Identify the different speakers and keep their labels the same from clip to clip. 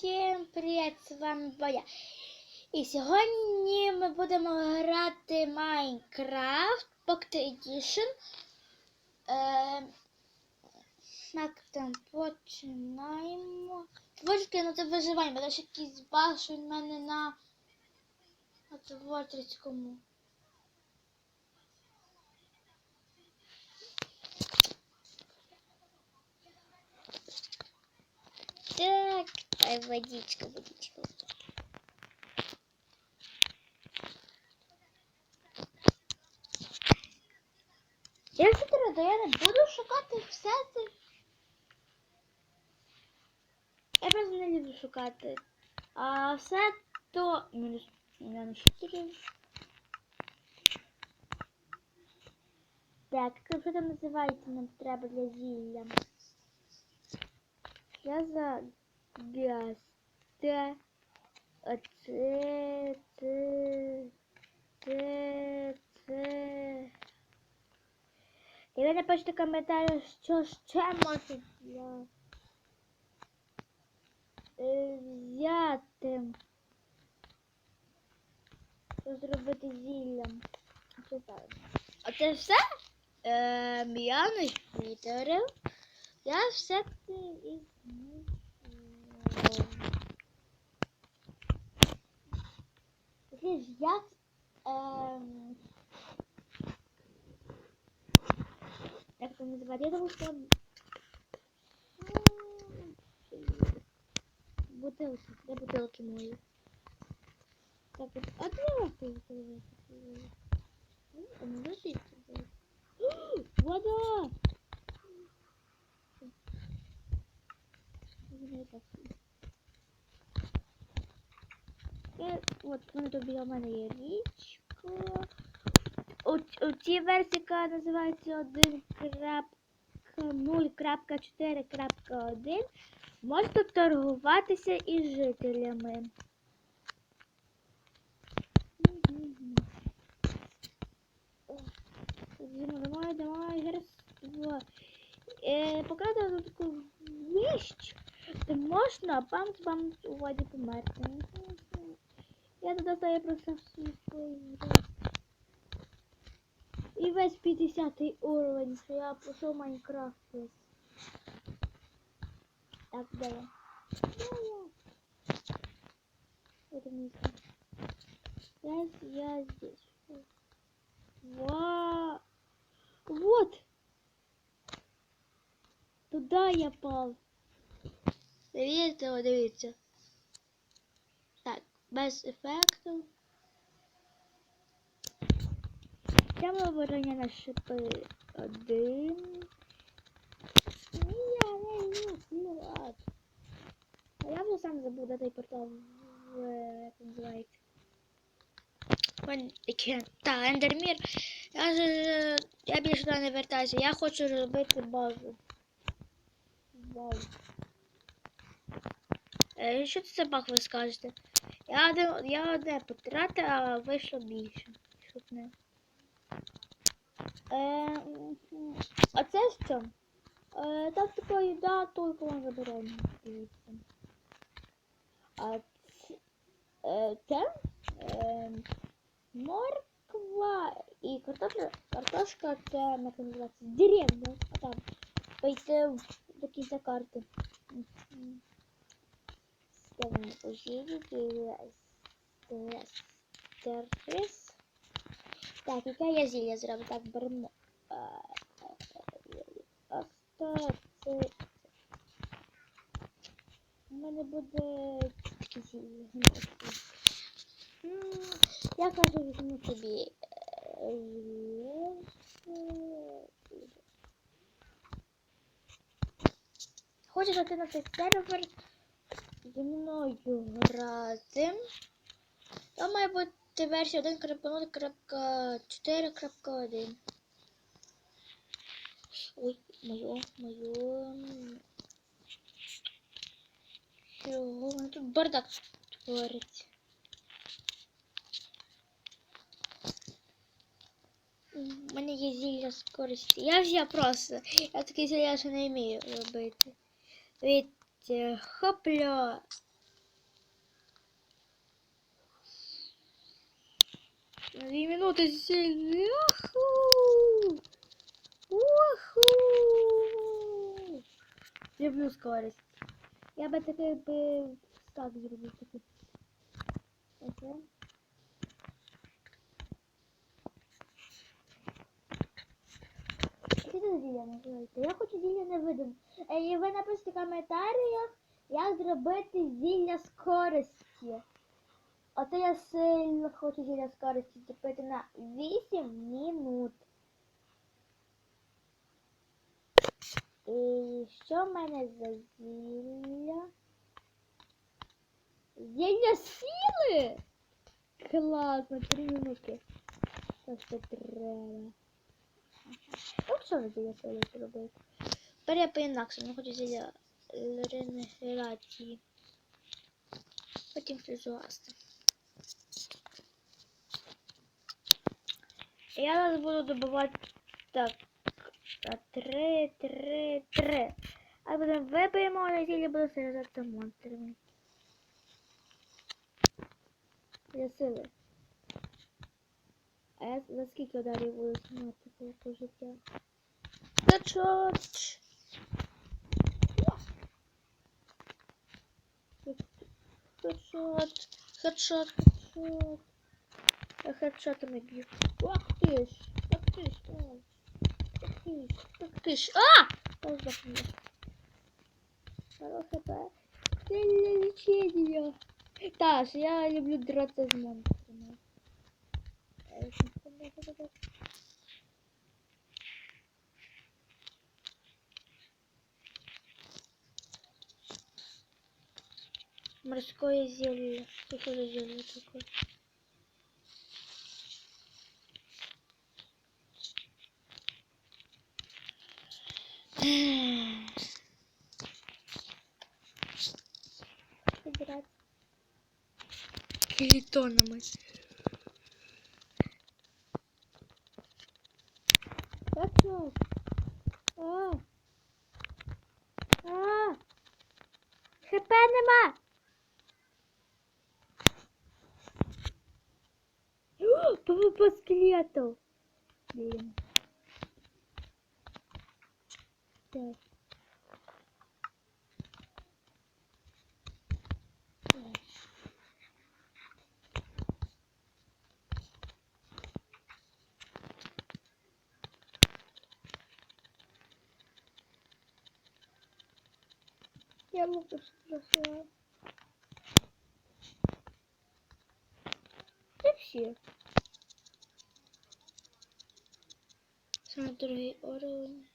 Speaker 1: Всім привіт, з вами Боя. І сьогодні ми будемо грати Minecraft Pocket Edition. Е, там починаємо. Творчки, ну це виживання, бо ще якийсь баг, в мене на творчому. Так, ай, водичка, водичка. Я хитро, то я не буду шукати все це. Я просто не люблю шукати. А все то мінус мінус 4. Так, як що там називається нам треба для зілля? Я за Це, оце, це, це, це. І ви напишете коментарі, що ще е, взяти. Що зробити зіллям. А це все? Е, я не вітерив. Я все це і як э, як це називати? Я думаю, що бутылки, да бутылки мої. Так, вот, открывай. бутылки? Вода! Вода! От воно тут біля мене є річка. Версії, яка називається 1.0.4.1, можете торгуватися із жителями. Давай, давай, герство. Е, таку вещь. Де можна бам-бам у воді померти. Мгм. Я туди стаю просто свій свій. І весь 50 уровень, що я пішов Майнкрафт весь. Так, де я? Де я? Это место. Я, я здесь. Вау! Вот! Туда я пал. Дивіться, дивіться. Без ефекту. Прямо вороня на шипи один. Ні, я не люблю. А я вже сам забув, де той портал як називається. Та, ендермір. Я ж я більше туди не вертаюся. Я хочу робити базу. Базу. Е, що це за баг ви скажете? Я одне, я одне потратив, а вийшло більше. Щоб не. Е, а це що? Е, так така їда, тільки вам заборонено. Дивіться. А ц, е, це е, морква і картошка, картошка це як називається деревня. А там. Пойте до кінця карти. Мгм. Ставимо поживити. Стерес. Так, яке я зілля зроблю? Так, беремо. а, а, а, Ось це. У мене буде зілля. Я кажу, візьму собі. е. Хочу зайти на цей сервер зі мною грати. Там має бути версія 1.0.4.1. Ой, моє, моє. Чого воно тут бардак творить? У мене є зілля скорості. Я взяв просто. Я таке зілля ще не вмію робити. Від хопля. Две минуты здесь. Уху! Уху! Люблю скорость. Я бы такой бы так люблю. Такой. Okay. Це за називається? Я хочу зілля невидим. Е, І ви напишіть в коментарях, як зробити зілля скорості. Ото я сильно хочу зілля скорості зробити на 8 минут. І що в мене за зілля? Зілля сили! Класно, три минутки. Що ж це треба? От що зілля сили зробити? Тепер я по-інакшому не хочу зілля регенерації. Потім фризуасти. Я зараз буду добувати так. а, Три, три, три. А потім виберемо на зілля буду сражатися монстрами. Я сили. Я за скільки ударів буду знімати по життя? Хедшот! Хедшот! Хедшот! Хедшот! Я хедшотами б'ю. Ах ти ж! Ах ти ж! Ах ти ж! Ах ти ж! А! Я здохну. Мало хп. Сильное лечение. Таш, я люблю драться с монстрами. Э, Морское зелье. Что за зелье такое? Собирать. Или то. По, по скелету. Блин. Так. Я могу спросить. Це всі. Самый дорогий уровень.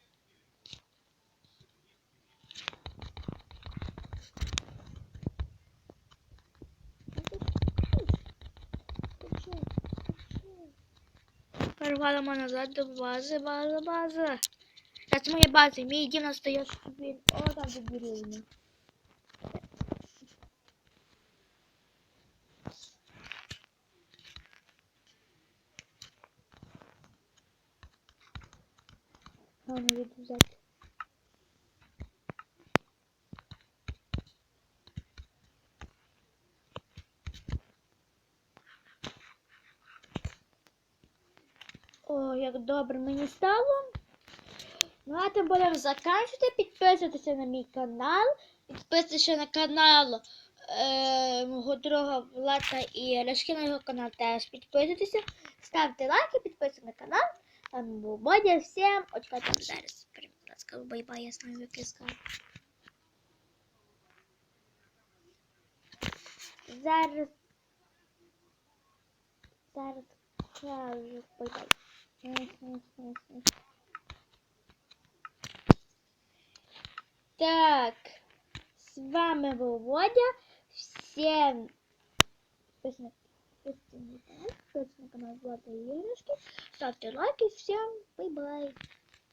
Speaker 1: Порвалимо назад до бази, база, база. Это моя база, мій дім він. О, там де Ладно, їду взяти. О, як добре мені стало. Ну, а тим будемо закінчувати. Підписуйтеся на мій канал. Підписуйтеся на канал е, мого друга Влада і Ляшки на його канал теж підписуйтеся. Ставте лайки, підписуйтесь на канал. Там був Бодя. Всім очкайте зараз. Будь ласка, бай-бай, я з вами випискаю. Зараз. Зараз кажу бай-бай. Так, с вами был Водя. Всем подписывайтесь подписывайтесь на канал Влада и Иришки. Ставьте лайки. Всем бай-бай.